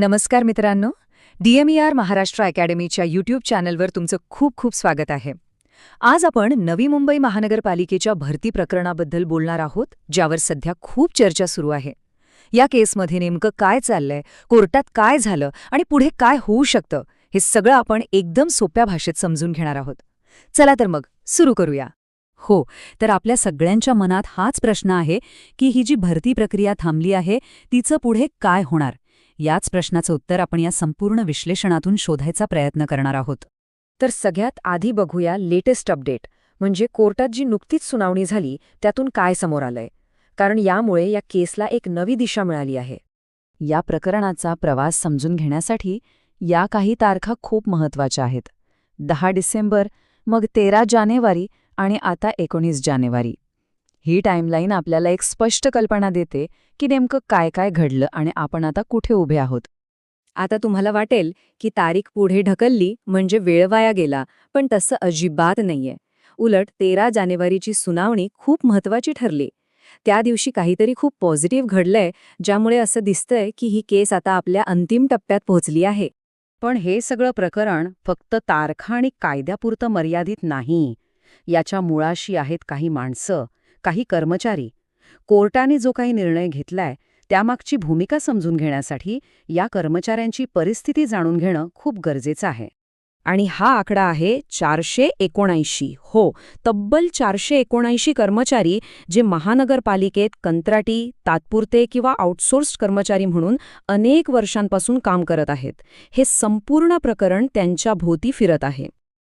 नमस्कार मित्रांनो. डीएमईआर महाराष्ट्र अकॅडमीच्या यूट्यूब चॅनलवर तुमचं खूप खूप स्वागत आहे. आज आपण नवी मुंबई महानगरपालिकेच्या भरती प्रकरणाबद्दल बोलणार आहोत ज्यावर सध्या खूप चर्चा सुरू आहे. या केसमध्ये नेमकं काय चाललंय कोर्टात काय झालं आणि पुढे काय होऊ शकतं हे सगळं आपण एकदम सोप्या भाषेत समजून घेणार आहोत. चला तर मग सुरू करूया. हो तर आपल्या सगळ्यांच्या मनात हाच प्रश्न आहे की ही जी भरती प्रक्रिया थांबली आहे तिचं पुढे काय होणार? याच प्रश्नाचं उत्तर आपण या संपूर्ण विश्लेषणातून शोधायचा प्रयत्न करणार आहोत. तर सगळ्यात आधी बघूया लेटेस्ट अपडेट म्हणजे कोर्टात जी नुकतीच सुनावणी झाली त्यातून काय समोर आलंय? कारण यामुळे या केसला एक नवी दिशा मिळाली आहे. या प्रकरणाचा प्रवास समजून घेण्यासाठी या काही तारखा खूप महत्त्वाच्या आहेत. दहा डिसेंबर मग तेरा जानेवारी आणि आता एकोणीस जानेवारी. ही टाईमलाईन आपल्याला एक स्पष्ट कल्पना देते की नेमकं काय काय घडलं आणि आपण आता कुठे उभे आहोत. आता तुम्हाला वाटेल की तारीख पुढे ढकलली म्हणजे वेळ वाया गेला पण तसं अजिबात नाहीये. उलट तेरा जानेवारीची सुनावणी खूप महत्वाची ठरली. त्या दिवशी काहीतरी खूप पॉझिटिव्ह घडलंय ज्यामुळे असं दिसतंय की ही केस आता आपल्या अंतिम टप्प्यात पोहोचली आहे. पण हे सगळं प्रकरण फक्त तारखा आणि कायद्यापुरतं मर्यादित नाही. याच्या मुळाशी आहेत काही माणसं. काही कर्मचारी. कोर्टाने जो काही निर्णय घेतलाय त्यामागची भूमिका समजून घेण्यासाठी या कर्मचाऱ्यांची परिस्थिती जाणून घेणं खूप गरजेचं आहे. आणि हा आकडा आहे चारशे एकोणऐंशी. हो तब्बल चारशे एकोणऐंशी कर्मचारी जे महानगरपालिकेत कंत्राटी तात्पुरते किंवा आउटसोर्स्ड कर्मचारी म्हणून अनेक वर्षांपासून काम करत आहेत. हे संपूर्ण प्रकरण त्यांच्या भोवती फिरत आहे.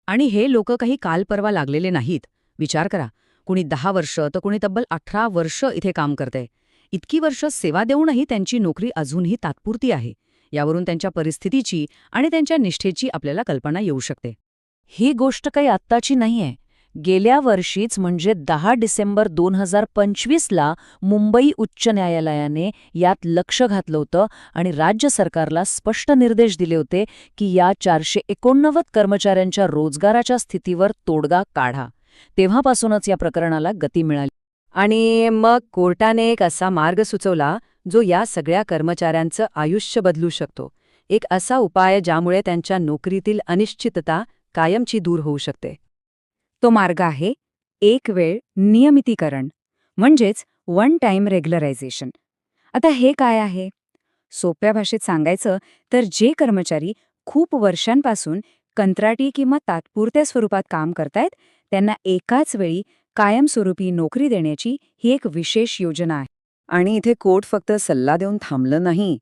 आणि हे लोक काही काल परवा लागलेले नाहीत. विचार करा. कुणी दहा वर्ष तर कुणी तब्बल अठरा वर्ष इथे काम करते. इतकी वर्ष सेवा देऊनही त्यांची नोकरी अजूनही तात्पुरती आहे. यावरून त्यांच्या परिस्थितीची आणि त्यांच्या निष्ठेची आपल्याला कल्पना येऊ शकते. ही गोष्ट काही आत्ताची नाहीये. गेल्या वर्षीच म्हणजे दहा डिसेंबर दोन हजार पंचवीसला मुंबई उच्च न्यायालयाने यात लक्ष घातलं होतं आणि राज्य सरकारला स्पष्ट निर्देश दिले होते की या चारशे एकोणनव्वद कर्मचाऱ्यांच्या रोजगाराच्या स्थितीवर तोडगा काढा. तेव्हापासूनच या प्रकरणाला गती मिळाली. आणि मग कोर्टाने एक असा मार्ग सुचवला जो या सगळ्या कर्मचाऱ्यांचं आयुष्य बदलू शकतो. एक असा उपाय ज्यामुळे त्यांच्या नोकरीतील अनिश्चितता कायमची दूर होऊ शकते. तो मार्ग आहे एक वेळ नियमितीकरण म्हणजेच वन टाइम रेग्युलरायझेशन. आता हे काय आहे? सोप्या भाषेत सांगायचं तर जे कर्मचारी खूप वर्षांपासून कंत्राटी किंवा तात्पुरत्या स्वरूपात काम करतायत त्यांना एकाच वेळी कायमस्वरूपी नोकरी देण्याची ही एक विशेष योजना आहे. आणि इथे कोर्ट फक्त सल्ला देऊन थांबलं नाही.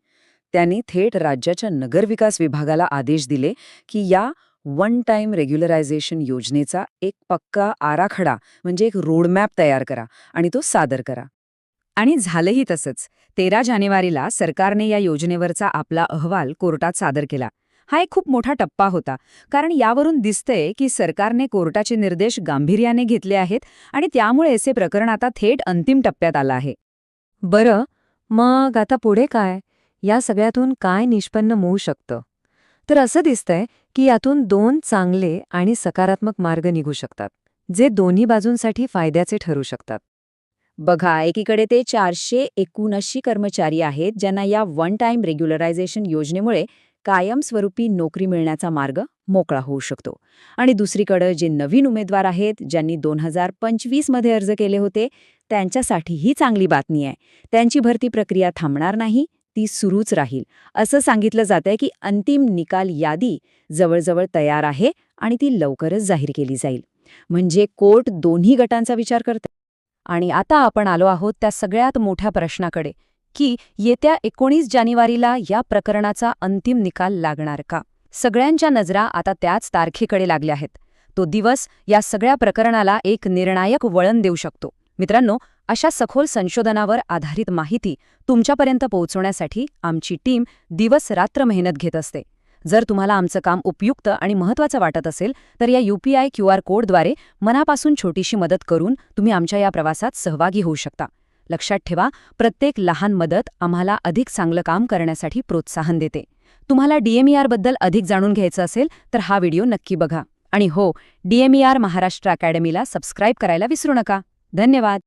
त्यांनी थेट राज्याच्या नगरविकास विभागाला आदेश दिले की या वन टाइम रेग्युलरायझेशन योजनेचा एक पक्का आराखडा म्हणजे एक रोडमॅप तयार करा आणि तो सादर करा. आणि झालंही तसंच. तेरा जानेवारीला सरकारने या योजनेवरचा आपला अहवाल कोर्टात सादर केला. हा एक खूप मोठा टप्पा होता. कारण यावरून दिसतंय की सरकारने कोर्टाचे निर्देश गांभीर्याने घेतले आहेत आणि त्यामुळे असे प्रकरण आता थेट अंतिम टप्प्यात आलं आहे. बरं मग आता पुढे काय? या सगळ्यातून काय निष्पन्न होऊ शकतं? तर असं दिसतंय की यातून दोन चांगले आणि सकारात्मक मार्ग निघू शकतात जे दोन्ही बाजूंसाठी फायद्याचे ठरू शकतात. बघा एकीकडे ते चारशे एकोणऐंशी कर्मचारी आहेत ज्यांना या वन टाइम रेग्युलरायझेशन योजनेमुळे कायमस्वरूपी नोकरी मिळण्याचा मार्ग मोकळा होऊ शकतो. आणि दुसरीकडे जे नवीन उमेदवार आहेत ज्यांनी दोन हजार पंचवीसमध्ये अर्ज केले होते त्यांच्यासाठी ही चांगली बातमी आहे. त्यांची भरती प्रक्रिया थांबणार नाही ती सुरूच राहील. असं सांगितलं जातंय की अंतिम निकाल यादी जवळजवळ तयार आहे आणि ती लवकरच जाहीर केली जाईल. म्हणजे कोर्ट दोन्ही गटांचा विचार करते आणि आता आपण आलो आहोत त्या सगळ्यात मोठ्या प्रश्नाकडे. की येत्या एकोणीस जानेवारीला या प्रकरणाचा अंतिम निकाल लागणार का? सगळ्यांच्या नजरा आता त्याच तारखेकडे लागल्या आहेत. तो दिवस या सगळ्या प्रकरणाला एक निर्णायक वळण देऊ शकतो. मित्रांनो अशा सखोल संशोधनावर आधारित माहिती तुमच्यापर्यंत पोहोचवण्यासाठी आमची टीम दिवस रात्र मेहनत घेत असते. जर तुम्हाला आमचं काम उपयुक्त आणि महत्त्वाचं वाटत असेल तर या यूपीआय क्यू आर कोडद्वारे मनापासून छोटीशी मदत करून तुम्ही आमच्या या प्रवासात सहभागी होऊ शकता. लक्षात ठेवा प्रत्येक लहान मदत आम्हाला अधिक चांगलं काम करण्यासाठी प्रोत्साहन देते. तुम्हाला डीएमईआरबद्दल अधिक जाणून घ्यायचं असेल तर हा व्हिडिओ नक्की बघा. आणि हो डीएमईआर महाराष्ट्र अकॅडमीला सबस्क्राईब करायला विसरू नका. धन्यवाद!